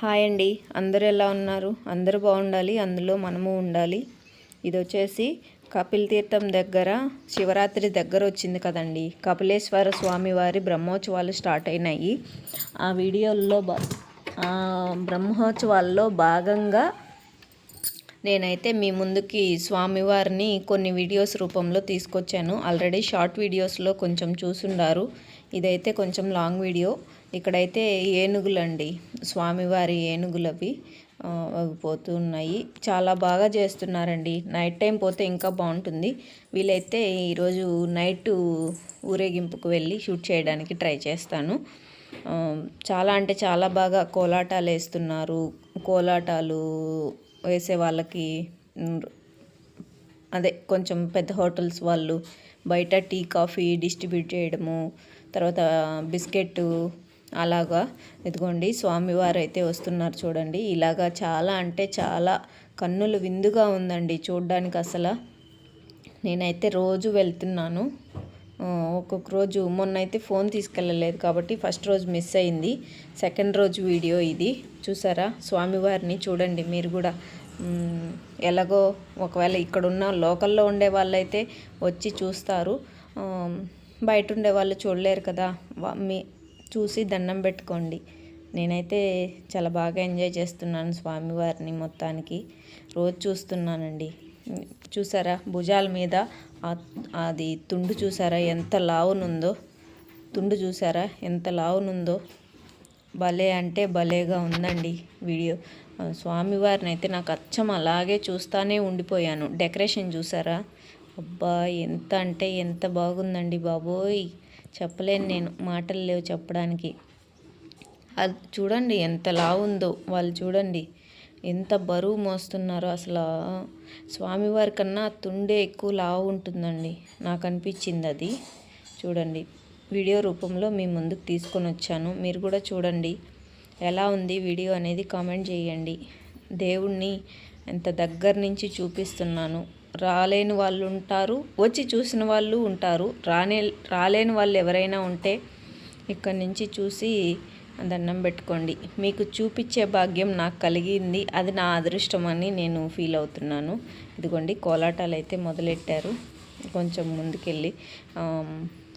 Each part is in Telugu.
హాయ్ అండి. అందరూ ఎలా ఉన్నారు? అందరూ బాగుండాలి. అందులో మనము ఉండాలి. ఇది వచ్చేసి కపిల్ తీర్థం దగ్గర శివరాత్రి దగ్గర వచ్చింది కదండి. కపిలేశ్వర స్వామి వారి బ్రహ్మోత్సవాలు స్టార్ట్ అయినాయి. ఆ వీడియోల్లో బ్రహ్మోత్సవాల్లో భాగంగా నేనైతే మీ ముందుకి స్వామివారిని కొన్ని వీడియోస్ రూపంలో తీసుకొచ్చాను. ఆల్రెడీ షార్ట్ వీడియోస్లో కొంచెం చూసుండారు. ఇదైతే కొంచెం లాంగ్ వీడియో. ఇక్కడైతే ఏనుగులండి. స్వామివారి ఏనుగులవి అవి పోతూ ఉన్నాయి చాలా బాగా చేస్తున్నారండి. నైట్ టైం పోతే ఇంకా బాగుంటుంది. వీలైతే ఈరోజు నైట్ ఊరేగింపుకు వెళ్ళి షూట్ చేయడానికి ట్రై చేస్తాను. చాలా అంటే చాలా బాగా కోలాటాలు వేస్తున్నారు. కోలాటాలు వేసే వాళ్ళకి అదే కొంచెం పెద్ద హోటల్స్ వాళ్ళు బయట టీ కాఫీ డిస్ట్రిబ్యూట్ చేయడము తర్వాత బిస్కెట్ అలాగా. ఇదిగోండి స్వామివారు అయితే వస్తున్నారు చూడండి. ఇలాగా చాలా అంటే చాలా కన్నులు విందుగా ఉందండి చూడ్డానికి అసలు. నేనైతే రోజు వెళ్తున్నాను. ఒక్కొక్క రోజు మొన్న అయితే ఫోన్ తీసుకెళ్ళలేదు కాబట్టి ఫస్ట్ రోజు మిస్ అయింది. సెకండ్ రోజు వీడియో ఇది. చూసారా? స్వామివారిని చూడండి మీరు కూడా. ఎలాగో ఒకవేళ ఇక్కడున్న లోకల్లో ఉండే వాళ్ళైతే వచ్చి చూస్తారు. బయట ఉండే వాళ్ళు చూడలేరు కదా. మీ చూసి దండం పెట్టుకోండి. నేనైతే చాలా బాగా ఎంజాయ్ చేస్తున్నాను స్వామివారిని మొత్తానికి. రోజు చూస్తున్నానండి. చూసారా? భుజాల మీద అది తుండు చూసారా? ఎంత లావునుందో. తుండు చూసారా? ఎంత లావునుందో. భలే అంటే భలేగా ఉందండి వీడియో. స్వామివారిని అయితే నాకు అచ్చం అలాగే చూస్తానే ఉండిపోయాను. డెకరేషన్ చూసారా? అబ్బా ఎంత అంటే ఎంత బాగుందండి బాబోయ్. చెప్పలేను నేను. మాటలు లేవు చెప్పడానికి. అది చూడండి ఎంత లావుందో వాళ్ళు చూడండి. ఎంత బరువు మోస్తున్నారో అసలు. స్వామివారి కన్నా తుండే ఎక్కువ లావు ఉంటుందండి. నాకు అనిపించింది అది. చూడండి. వీడియో రూపంలో మీ ముందుకు తీసుకొని వచ్చాను. మీరు కూడా చూడండి. ఎలా ఉంది వీడియో అనేది కామెంట్ చేయండి. దేవుణ్ణి ఎంత దగ్గర నుంచి చూపిస్తున్నాను. రాలేని వాళ్ళు ఉంటారు వచ్చి చూసిన వాళ్ళు ఉంటారు. రానే రాలేని వాళ్ళు ఎవరైనా ఉంటే ఇక్కడి నుంచి చూసి దండం పెట్టుకోండి. మీకు చూపించే భాగ్యం నాకు కలిగింది. అది నా అదృష్టం అని నేను ఫీల్ అవుతున్నాను. ఇదిగోండి కోలాటాలు అయితే మొదలెట్టారు. కొంచెం ముందుకెళ్ళి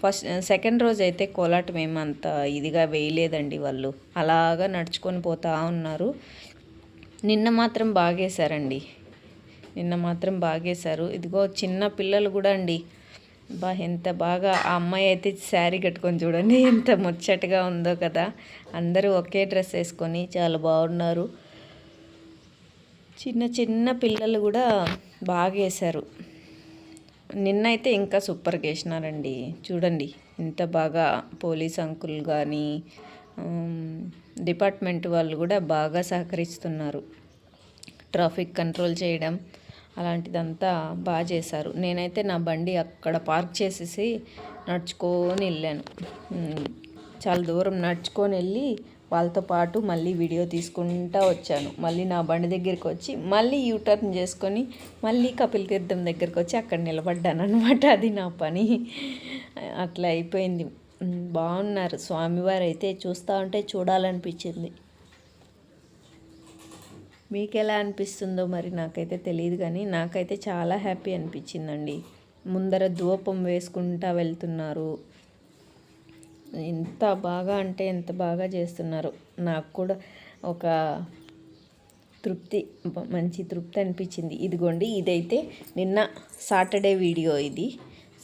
ఫస్ట్ సెకండ్ రోజు అయితే కోలాటం ఏమంత ఇదిగా వేయలేదండి వాళ్ళు. అలాగా నడుచుకొని పోతా ఉన్నారు. నిన్న మాత్రం బాగేశారండి. నిన్న మాత్రం బాగేశారు. ఇదిగో చిన్న పిల్లలు కూడా అండి. బా ఎంత బాగా ఆ అమ్మాయి అయితే శారీ కట్టుకొని చూడండి. ఎంత ముచ్చటగా ఉందో కదా. అందరూ ఒకే డ్రెస్ వేసుకొని చాలా బాగున్నారు. చిన్న చిన్న పిల్లలు కూడా బాగా వేశారు నిన్నైతే ఇంకా సూపర్గా వేసినారండి. చూడండి ఎంత బాగా పోలీస్ అంకుల్ కానీ డిపార్ట్మెంట్ వాళ్ళు కూడా బాగా సహకరిస్తున్నారు. ట్రాఫిక్ కంట్రోల్ చేయడం అలాంటిదంతా బాగా చేశారు. నేనైతే నా బండి అక్కడ పార్క్ చేసేసి నడుచుకొని వెళ్ళాను. చాలా దూరం నడుచుకొని వెళ్ళి వాళ్ళతో పాటు మళ్ళీ వీడియో తీసుకుంటా వచ్చాను. మళ్ళీ నా బండి దగ్గరికి వచ్చి మళ్ళీ యూటర్న్ చేసుకొని మళ్ళీ కపిల్ తీర్థం దగ్గరికి వచ్చి అక్కడ నిలబడ్డాను అనమాట అది నా పని. అట్లా అయిపోయింది. బాగున్నారు. స్వామివారు అయితే చూస్తూ ఉంటే చూడాలనిపించింది. మీకు ఎలా అనిపిస్తుందో మరి నాకైతే తెలియదు కానీ నాకైతే చాలా హ్యాపీ అనిపించిందండి. ముందర ధూపం వేసుకుంటా వెళ్తున్నారు. ఎంత బాగా అంటే ఎంత బాగా చేస్తున్నారు. నాకు కూడా ఒక తృప్తి మంచి తృప్తి అనిపించింది. ఇదిగోండి ఇదైతే నిన్న సాటర్డే వీడియో ఇది.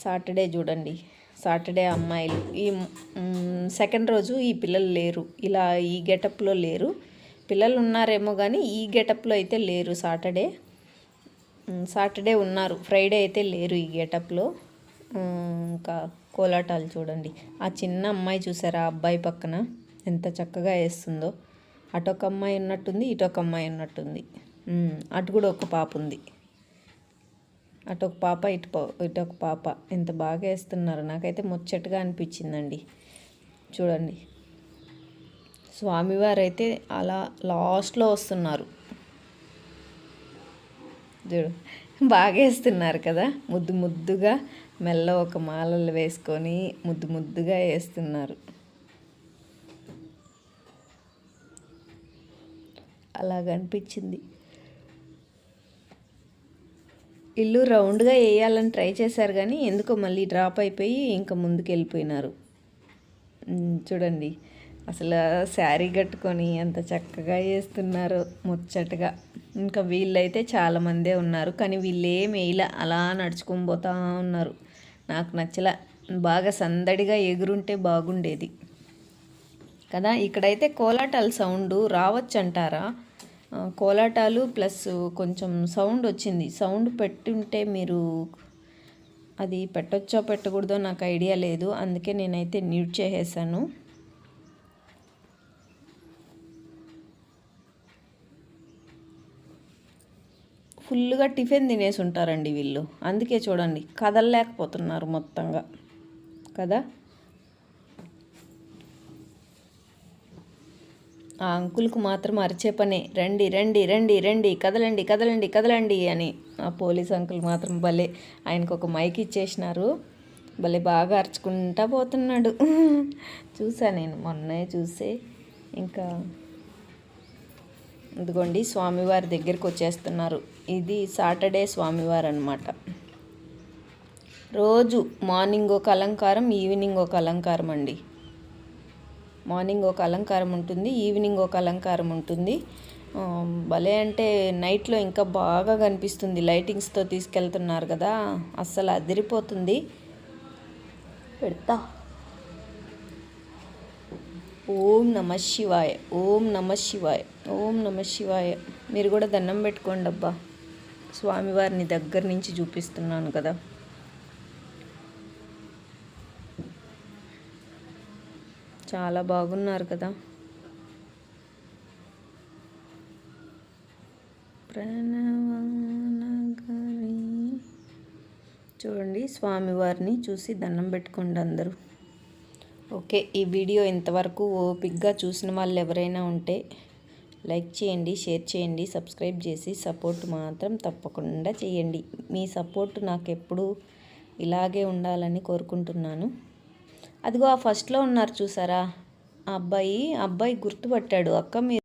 సాటర్డే చూడండి. సాటర్డే అమ్మాయిలు. ఈ సెకండ్ రోజు ఈ పిల్లలు లేరు. ఇలా ఈ గెటప్లో లేరు. పిల్లలు ఉన్నారేమో కానీ ఈ గెటప్లో అయితే లేరు సాటర్డే. సాటర్డే ఉన్నారు. ఫ్రైడే అయితే లేరు ఈ గెటప్లో. ఇంకా కోలాటాలు చూడండి. ఆ చిన్న అమ్మాయి చూసారా? ఆ అబ్బాయి పక్కన ఎంత చక్కగా వేస్తుందో. అటు ఒక అమ్మాయి ఉన్నట్టుంది ఇటు ఒక అమ్మాయి ఉన్నట్టుంది. అటు కూడా ఒక పాప ఉంది. అటు ఒక పాప ఇటు ఇటు ఒక పాప. ఎంత బాగా వేస్తున్నారు. నాకైతే ముచ్చటగా అనిపించిందండి. చూడండి. స్వామివారు అయితే అలా లాస్ట్లో వస్తున్నారు. చూడు బాగా వేస్తున్నారు కదా. ముద్దు ముద్దుగా మెల్ల ఒక మాలలు వేసుకొని ముద్దు ముద్దుగా వేస్తున్నారు. అలాగ అనిపించింది ఇల్లు రౌండ్గా వేయాలని ట్రై చేశారు కానీ ఎందుకో మళ్ళీ డ్రాప్ అయిపోయి ఇంకా ముందుకు వెళ్ళిపోయినారు చూడండి. అసలు శారీ కట్టుకొని ఎంత చక్కగా వేస్తున్నారు ముచ్చటగా. ఇంకా వీళ్ళైతే చాలామందే ఉన్నారు కానీ వీళ్ళేం వేయలే అలా నడుచుకొని పోతా ఉన్నారు. నాకు నచ్చల బాగా సందడిగా ఎగురుంటే బాగుండేది. కదా ఇక్కడైతే కోలాటాల సౌండ్ రావచ్చు అంటారా కోలాటాలు ప్లస్ కొంచెం సౌండ్ వచ్చింది. సౌండ్ పెట్టుంటే మీరు అది పెట్టొచ్చో పెట్టకూడదో నాకు ఐడియా లేదు. అందుకే నేనైతే న్యూట్ చేసేసాను. ఫుల్గా టిఫిన్ తినేసి ఉంటారండి వీళ్ళు. అందుకే చూడండి కదలలేకపోతున్నారు మొత్తంగా. కదా? ఆ అంకుల్కు మాత్రం అరిచే పనే. రండి రండి రండి రండి కదలండి కదలండి కదలండి అని ఆ పోలీస్ అంకుల్ మాత్రం భలే ఆయనకు ఒక మైక్ ఇచ్చేసినారు. భలే బాగా అరుచుకుంటా పోతున్నాడు. చూసా నేను మొన్నే చూసే. ఇంకా ఇదిగోండి స్వామివారి దగ్గరికి వచ్చేస్తున్నారు. ఇది సాటర్డే స్వామివారు అనమాట రోజు మార్నింగ్ ఒక అలంకారం ఈవినింగ్ ఒక అలంకారం అండి. మార్నింగ్ ఒక అలంకారం ఉంటుంది ఈవినింగ్ ఒక అలంకారం ఉంటుంది. భలే అంటే నైట్లో ఇంకా బాగా కనిపిస్తుంది. లైటింగ్స్తో తీసుకెళ్తున్నారు కదా అస్సలు అదిరిపోతుంది. పెడతా. ఓం నమ శివాయ ఓం నమ శివాయ ఓం నమ శివాయ. మీరు కూడా దండం పెట్టుకోండి అబ్బా స్వామివారిని దగ్గర నుంచి చూపిస్తున్నాను కదా. చాలా బాగున్నారు కదా. ప్రణవనగరి. చూడండి స్వామివారిని చూసి దండం పెట్టుకోండి అందరూ. ఓకే ఈ వీడియో ఇంతవరకు ఓపిక్గా చూసిన వాళ్ళు ఎవరైనా ఉంటే లైక్ చేయండి షేర్ చేయండి సబ్స్క్రైబ్ చేసి సపోర్ట్ మాత్రం తప్పకుండా చేయండి. మీ సపోర్ట్ నాకు ఎప్పుడూ ఇలాగే ఉండాలని కోరుకుంటున్నాను. అదిగో ఆ ఫస్ట్లో ఉన్నారు చూసారా? ఆ అబ్బాయి ఆ అబ్బాయి గుర్తుపట్టాడు. అక్క మీరు